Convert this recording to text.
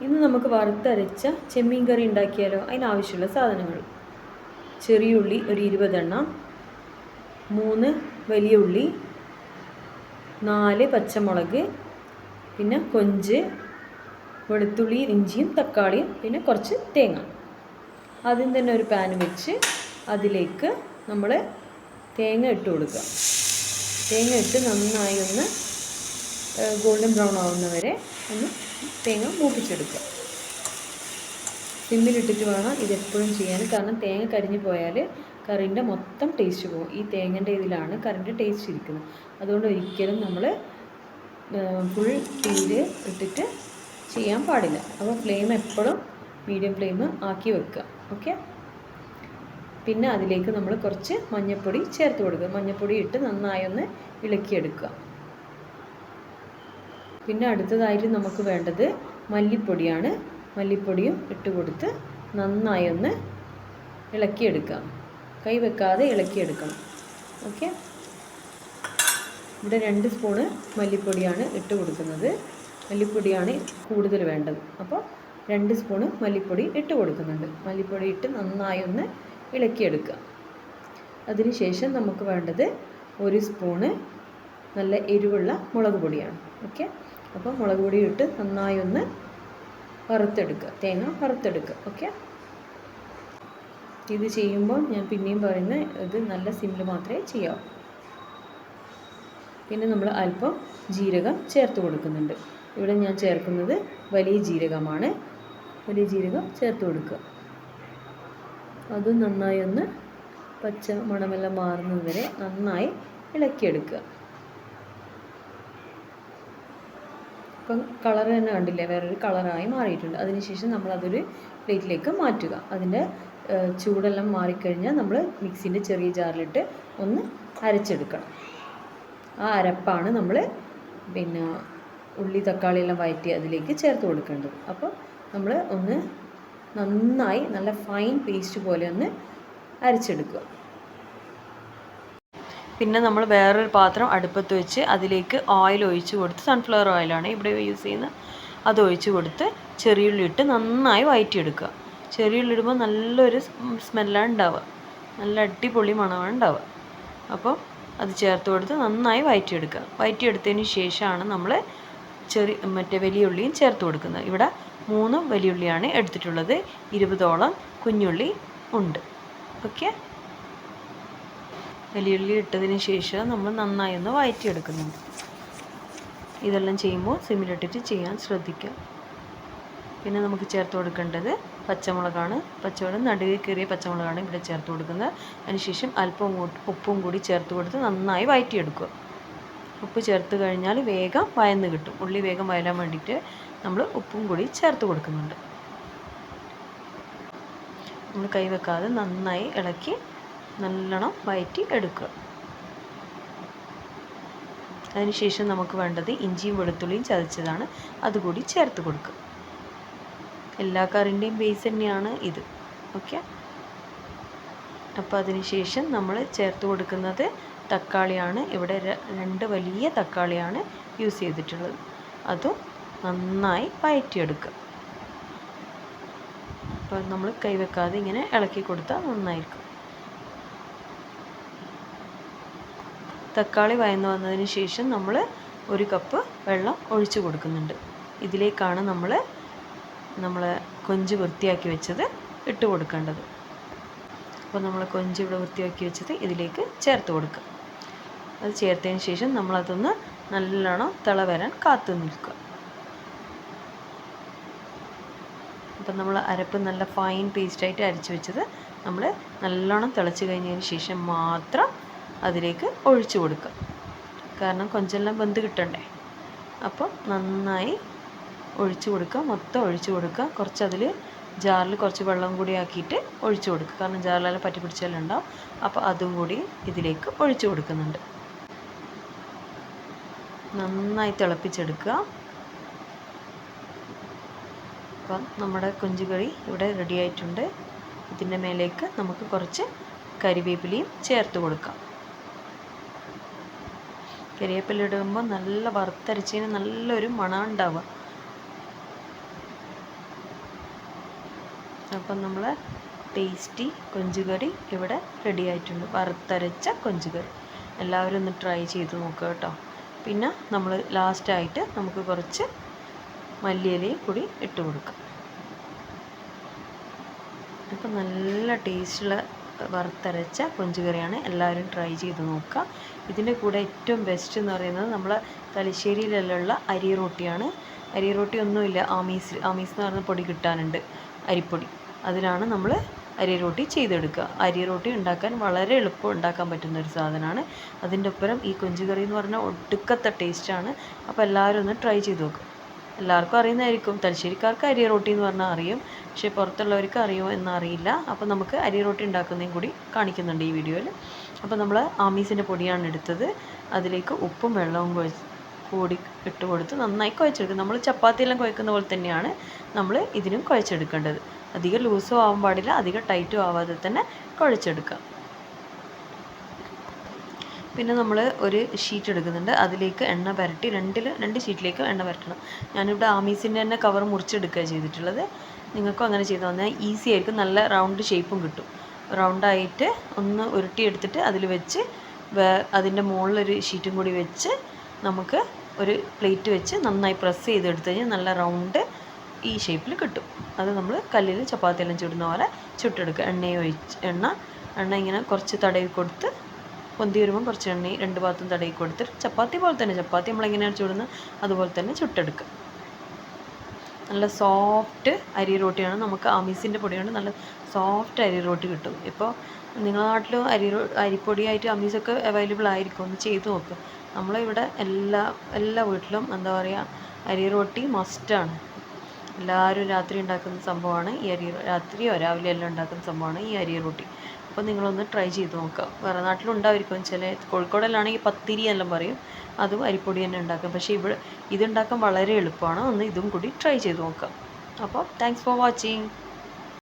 ഇന്ന് നമുക്ക് വറുത്തരച്ച ചെമ്മീൻ കറി ഉണ്ടാക്കിയാലോ? അതിനാവശ്യമുള്ള സാധനങ്ങൾ. ചെറിയ ഉള്ളി ഒരു ഇരുപതെണ്ണം. മൂന്ന് വലിയ ഉള്ളി. നാല് പച്ചമുളക്. പിന്നെ കൊഞ്ച്. വെളുത്തുള്ളി ഇഞ്ചിയും തക്കാളിയും. പിന്നെ കുറച്ച് തേങ്ങ. ആദ്യം തന്നെ ഒരു പാൻ വെച്ച് അതിലേക്ക് നമ്മൾ തേങ്ങ ഇട്ട് കൊടുക്കുക. തേങ്ങ ഇട്ട് നന്നായി ഒന്ന് ഗോൾഡൻ ബ്രൗൺ ആവുന്നവരെ ഒന്ന് തേങ്ങ മൂപ്പിച്ചെടുക്കുക. സിമ്മിലിട്ടിട്ട് വേണം ഇതെപ്പോഴും ചെയ്യാൻ. കാരണം തേങ്ങ കരിഞ്ഞു പോയാൽ കറിന്റെ മൊത്തം ടേസ്റ്റ് പോകും. ഈ തേങ്ങന്റെ ഇതിലാണ് കറിന്റെ ടേസ്റ്റ് ഇരിക്കുന്നത്. അതുകൊണ്ട് ഒരിക്കലും നമ്മൾ ഫുൾ തീയിൽ ഇട്ടിട്ട് ചെയ്യാൻ പാടില്ല. അപ്പോൾ ഫ്ലെയിം എപ്പോഴും മീഡിയം ഫ്ലെയിം ആക്കി വെക്കുക. ഓക്കെ? പിന്നെ അതിലേക്ക് നമ്മൾ കുറച്ച് മഞ്ഞൾപ്പൊടി ചേർത്ത് കൊടുക്കുക. മഞ്ഞൾപ്പൊടി ഇട്ട് നന്നായി ഒന്ന് ഇളക്കിയെടുക്കുക. പിന്നെ അടുത്തതായിട്ട് നമുക്ക് വേണ്ടത് മല്ലിപ്പൊടിയാണ്. മല്ലിപ്പൊടിയും ഇട്ട് കൊടുത്ത് നന്നായി ഒന്ന് ഇളക്കിയെടുക്കാം കൈ വെക്കാതെ ഇളക്കിയെടുക്കണം. ഓക്കെ? ഇവിടെ രണ്ട് സ്പൂണ് മല്ലിപ്പൊടിയാണ് ഇട്ട് കൊടുക്കുന്നത്. മല്ലിപ്പൊടിയാണ് കൂടുതൽ വേണ്ടത്. അപ്പോൾ രണ്ട് സ്പൂണ് മല്ലിപ്പൊടി ഇട്ട് കൊടുക്കുന്നുണ്ട്. മല്ലിപ്പൊടി ഇട്ട് നന്നായി ഒന്ന് ഇളക്കിയെടുക്കുക അതിനുശേഷം നമുക്ക് വേണ്ടത് ഒരു സ്പൂണ് നല്ല എരിവുള്ള മുളക് പൊടിയാണ്. ഓക്കെ? അപ്പോൾ മുളക് പൊടി ഇട്ട് നന്നായി ഒന്ന് വറുത്തെടുക്കുക. തേങ്ങ വറുത്തെടുക്കുക. ഓക്കെ? ഇത് ചെയ്യുമ്പോൾ ഞാൻ പിന്നെയും പറയുന്നത് ഇത് നല്ല സിമ്പിൾ മാത്രമേ ചെയ്യാവൂ. പിന്നെ നമ്മൾ അല്പം ജീരകം ചേർത്ത് കൊടുക്കുന്നുണ്ട്. ഇവിടെ ഞാൻ ചേർക്കുന്നത് വലിയ ജീരകമാണ്. വലിയ ജീരകം ചേർത്ത് കൊടുക്കുക. അത് നന്നായി ഒന്ന് പച്ച മണമെല്ലാം മാറുന്നത് വരെ നന്നായി ഇളക്കിയെടുക്കുക. ഇപ്പം കളർ തന്നെ കണ്ടില്ലേ? വേറൊരു കളറായി മാറിയിട്ടുണ്ട്. അതിനുശേഷം നമ്മൾ അതൊരു പ്ലേറ്റിലേക്ക് മാറ്റുക. അതിന്റെ ചൂടെല്ലാം മാറിക്കഴിഞ്ഞാൽ നമ്മൾ മിക്സിന്റെ ചെറിയ ജാറിലിട്ട് ഒന്ന് അരച്ചെടുക്കണം. ആ അരപ്പാണ് നമ്മൾ പിന്നെ ഉള്ളി തക്കാളി എല്ലാം വഴറ്റി അതിലേക്ക് ചേർത്ത് കൊടുക്കേണ്ടത്. അപ്പോൾ നമ്മൾ ഒന്ന് നന്നായി നല്ല ഫൈൻ പേസ്റ്റ് പോലെ ഒന്ന് അരച്ചെടുക്കുക. പിന്നെ നമ്മൾ വേറൊരു പാത്രം അടുപ്പത്ത് വെച്ച് അതിലേക്ക് ഓയിൽ ഒഴിച്ച് കൊടുത്ത് സൺഫ്ലവർ ഓയിലാണ് ഇവിടെ യൂസ് ചെയ്യുന്നത് അത് ഒഴിച്ച് കൊടുത്ത് ചെറിയുള്ളി ഇട്ട് നന്നായി വയറ്റിയെടുക്കുക. ചെറിയുള്ളി ഇടുമ്പോൾ നല്ലൊരു സ്മെല്ലാണ് ഉണ്ടാവുക. നല്ല അടിപൊളി മണമാണ് ഉണ്ടാവുക. അപ്പോൾ അത് ചേർത്ത് കൊടുത്ത് നന്നായി വയറ്റിയെടുക്കുക. വയറ്റിയെടുത്തതിന് ശേഷമാണ് നമ്മൾ ചെറിയ മറ്റേ വലിയ ഉള്ളിയും ചേർത്ത് കൊടുക്കുന്നത്. ഇവിടെ മൂന്ന് വലിയ ഉള്ളിയാണ് എടുത്തിട്ടുള്ളത്. ഇരുപതോളം കുഞ്ഞുള്ളി ഉണ്ട്. ഓക്കെ? വലിയുള്ളി ഇട്ടതിന് ശേഷം നമ്മൾ നന്നായി ഒന്ന് വഴറ്റിയെടുക്കുന്നുണ്ട് ഇതെല്ലാം ചെയ്യുമ്പോൾ സിമ്മിലിട്ടിട്ട് ചെയ്യാൻ ശ്രദ്ധിക്കുക പിന്നെ നമുക്ക് ചേർത്ത് കൊടുക്കേണ്ടത് പച്ചമുളകാണ്. പച്ചമുളക് നടുവിൽ കയറിയ പച്ചമുളകാണ് ഇവിടെ ചേർത്ത് കൊടുക്കുന്നത്. അതിനുശേഷം അല്പം ഉപ്പും കൂടി ചേർത്ത് കൊടുത്ത് നന്നായി വഴറ്റിയെടുക്കുക ഉപ്പ് ചേർത്ത് കഴിഞ്ഞാൽ വേഗം വയന്ന് കിട്ടും. ഉള്ളി വേഗം വയലാൻ വേണ്ടിയിട്ട് നമ്മൾ ഉപ്പും കൂടി ചേർത്ത് കൊടുക്കുന്നുണ്ട്. നമ്മൾ കൈവെക്കാതെ നന്നായി ഇളക്കി നല്ലോണം വയറ്റി എടുക്കുക. അതിനുശേഷം നമുക്ക് വേണ്ടത് ഇഞ്ചിയും വെളുത്തുള്ളിയും ചതച്ചതാണ്. അതുകൂടി ചേർത്ത് കൊടുക്കുക. എല്ലാ കറിന്റെയും ബേസ് തന്നെയാണ് ഇത്. ഓക്കെ അപ്പോൾ അതിനുശേഷം നമ്മൾ ചേർത്ത് കൊടുക്കുന്നത് തക്കാളിയാണ്. ഇവിടെ രണ്ട് വലിയ തക്കാളിയാണ് യൂസ് ചെയ്തിട്ടുള്ളത്. അതും നന്നായി വയറ്റിയെടുക്കുക. അപ്പോൾ നമ്മൾ കൈവെക്കാതെ ഇങ്ങനെ ഇളക്കി കൊടുത്താൽ നന്നായിരിക്കും. തക്കാളി വയന്ന് വന്നതിന് ശേഷം നമ്മൾ ഒരു കപ്പ് വെള്ളം ഒഴിച്ചു കൊടുക്കുന്നുണ്ട്. ഇതിലേക്കാണ് നമ്മൾ നമ്മൾ കൊഞ്ച് വൃത്തിയാക്കി വെച്ചത് ഇട്ട് കൊടുക്കേണ്ടത്. അപ്പോൾ നമ്മൾ കൊഞ്ച് ഇവിടെ വൃത്തിയാക്കി വെച്ചത് ഇതിലേക്ക് ചേർത്ത് കൊടുക്കുക. അത് ചേർത്തതിന് ശേഷം നമ്മളതൊന്ന് നല്ലോണം തിള വരാൻ കാത്തു നിൽക്കുക. അപ്പം നമ്മൾ അരപ്പ് നല്ല ഫൈൻ പേസ്റ്റായിട്ട് അരച്ച് വെച്ചത് നമ്മൾ നല്ലോണം തിളച്ച് കഴിഞ്ഞതിന് ശേഷം മാത്രം അതിലേക്ക് ഒഴിച്ചു കൊടുക്കുക. കാരണം കൊഞ്ചെല്ലാം വെന്ത് കിട്ടണ്ടേ? അപ്പോൾ നന്നായി ഒഴിച്ചു കൊടുക്കുക. മൊത്തം ഒഴിച്ചു കൊടുക്കുക. കുറച്ച് അതിൽ ജാറിൽ കുറച്ച് വെള്ളം കൂടി ആക്കിയിട്ട് ഒഴിച്ചു കൊടുക്കുക. കാരണം ജാറിലെല്ലാം പറ്റി പിടിച്ചെല്ലാം ഉണ്ടാവും. അപ്പോൾ അതും കൂടി ഇതിലേക്ക് ഒഴിച്ചു കൊടുക്കുന്നുണ്ട്. നന്നായി തിളപ്പിച്ചെടുക്കുക. അപ്പം നമ്മുടെ കുഞ്ചുകറി ഇവിടെ റെഡിയായിട്ടുണ്ട് ഇതിന്റെ മേലേക്ക് നമുക്ക് കുറച്ച് കരിവേപ്പിലയും ചേർത്ത് കൊടുക്കാം. കരിവേപ്പില ഇടുമ്പോൾ നല്ല വറുത്തരച്ചതിന് നല്ലൊരു മണം ഉണ്ടാവുക അപ്പം നമ്മൾ ടേസ്റ്റി കൊഞ്ചുകറി ഇവിടെ റെഡി ആയിട്ടുണ്ട്. വറുത്തരച്ച കൊഞ്ചുകറി. എല്ലാവരും ഒന്ന് ട്രൈ ചെയ്ത് നോക്കുക കേട്ടോ. പിന്നെ നമ്മൾ ലാസ്റ്റായിട്ട് നമുക്ക് കുറച്ച് മല്ലിയിലയും കൂടി ഇട്ട് കൊടുക്കാം. അപ്പം നല്ല ടേസ്റ്റുള്ള വറുത്തരച്ച കൊഞ്ചുകറിയാണ് എല്ലാവരും ട്രൈ ചെയ്ത് നോക്കുക. ഇതിന്റെ കൂടെ ഏറ്റവും ബെസ്റ്റ് എന്ന് പറയുന്നത് നമ്മൾ തലശ്ശേരിയിലുള്ള അരി റോട്ടിയാണ്. അരി റോട്ടി ഒന്നുമില്ല ആമീസ് ആമീസ് എന്ന് പറയുന്ന പൊടി കിട്ടാനുണ്ട് അരിപ്പൊടി. അതിലാണ് നമ്മൾ അരി റോട്ടി ചെയ്തെടുക്കുക. അരി റോട്ടി ഉണ്ടാക്കാൻ വളരെ എളുപ്പം ഉണ്ടാക്കാൻ പറ്റുന്ന ഒരു സാധനമാണ്. അതിന്റെ ഒപ്പരം ഈ കൊഞ്ചുകറി എന്ന് പറഞ്ഞാൽ ഒടുക്കത്തെ ടേസ്റ്റാണ് അപ്പോൾ എല്ലാവരും ഒന്ന് ട്രൈ ചെയ്ത് നോക്കുക എല്ലാവർക്കും അറിയുന്നതായിരിക്കും. തലശ്ശേരിക്കാർക്ക് അരി റോട്ടി എന്ന് പറഞ്ഞാൽ അറിയും. പക്ഷേ പുറത്തുള്ളവർക്ക് അറിയുമോ എന്നറിയില്ല അപ്പോൾ നമുക്ക് അരി റൊട്ടി ഉണ്ടാക്കുന്നതും കൂടി കാണിക്കുന്നുണ്ട് ഈ വീഡിയോയിൽ. അപ്പോൾ നമ്മൾ ആമീസിന്റെ പൊടിയാണ് എടുത്തത്. അതിലേക്ക് ഉപ്പും വെള്ളവും കൂടി ഇട്ട് കൊടുത്ത് നന്നായി കുഴച്ചെടുക്കും നമ്മൾ ചപ്പാത്തിയെല്ലാം കുഴക്കുന്ന പോലെ തന്നെയാണ് നമ്മൾ ഇതിനും കുഴച്ചെടുക്കേണ്ടത്. അധികം ലൂസും ആവാൻ പാടില്ല. അധികം ടൈറ്റും ആവാതെ തന്നെ കുഴച്ചെടുക്കുക. പിന്നെ നമ്മൾ ഒരു ഷീറ്റ് എടുക്കുന്നുണ്ട്. അതിലേക്ക് എണ്ണ പുരട്ടി രണ്ടിൽ രണ്ട് ഷീറ്റിലേക്ക് എണ്ണ പുരട്ടണം. ഞാനിവിടെ ആമീസിന്റെ തന്നെ കവർ മുറിച്ചെടുക്കുക ചെയ്തിട്ടുള്ളത്. നിങ്ങൾക്കും അങ്ങനെ ചെയ്ത് വന്നാൽ ഈസി ആയിരിക്കും. നല്ല റൗണ്ട് ഷേപ്പും കിട്ടും. റൗണ്ടായിട്ട് ഒന്ന് ഉരുട്ടിയെടുത്തിട്ട് അതിൽ വെച്ച് അതിന്റെ മുകളിലൊരു ഷീറ്റും കൂടി വെച്ച് നമുക്ക് ഒരു പ്ലേറ്റ് വെച്ച് നന്നായി പ്രസ് ചെയ്തെടുത്ത് കഴിഞ്ഞാൽ നല്ല റൗണ്ട് ഈ ഷേപ്പിൽ കിട്ടും. അത് നമ്മൾ കല്ലിൽ ചപ്പാത്തിയെല്ലാം ചുടുന്ന പോലെ ചുട്ടെടുക്കുക. എണ്ണയൊഴിച്ച് എണ്ണ. എണ്ണ ഇങ്ങനെ കുറച്ച് തടവി കൊടുത്ത് പൊന്തി വരുമ്പോൾ കുറച്ച് എണ്ണി രണ്ട് ഭാഗത്തും തടവി കൊടുത്തിട്ട് ചപ്പാത്തി പോലെ തന്നെ ചപ്പാത്തി നമ്മൾ എങ്ങനെയാണ് ചുടുന്നത്? അതുപോലെ തന്നെ ചുട്ടെടുക്കുക. നല്ല സോഫ്റ്റ് അരി റോട്ടിയാണ് നമുക്ക് അമീസിന്റെ പൊടിയാണ് നല്ല സോഫ്റ്റ് അരി റോട്ടി കിട്ടും. ഇപ്പോൾ നിങ്ങളുടെ നാട്ടിൽ അരി അരിപ്പൊടിയായിട്ട് അമീസൊക്കെ അവൈലബിൾ ആയിരിക്കും. ഒന്ന് ചെയ്ത് നോക്കുക നമ്മളിവിടെ എല്ലാ എല്ലാ വീട്ടിലും എന്താ പറയുക അരി റോട്ടി മസ്റ്റാണ് എല്ലാവരും രാത്രി ഉണ്ടാക്കുന്ന സംഭവമാണ്. ഈ അരി രാത്രിയോ രാവിലെ എല്ലാം ഉണ്ടാക്കുന്ന സംഭവമാണ് ഈ അരി റൊട്ടി. അപ്പോൾ നിങ്ങളൊന്ന് ട്രൈ ചെയ്ത് നോക്കുക. വേറെ നാട്ടിലും ഉണ്ടായിരിക്കും ചില കോഴിക്കോടിലാണെങ്കിൽ പത്തിരി എല്ലാം പറയും. അതും അരിപ്പൊടി തന്നെ ഉണ്ടാക്കും. പക്ഷേ ഇവിടെ ഇതുണ്ടാക്കാൻ വളരെ എളുപ്പമാണ്. ഒന്ന് ഇതും കൂടി ട്രൈ ചെയ്ത് നോക്കുക. അപ്പോൾ താങ്ക്സ് ഫോർ വാച്ചിങ്.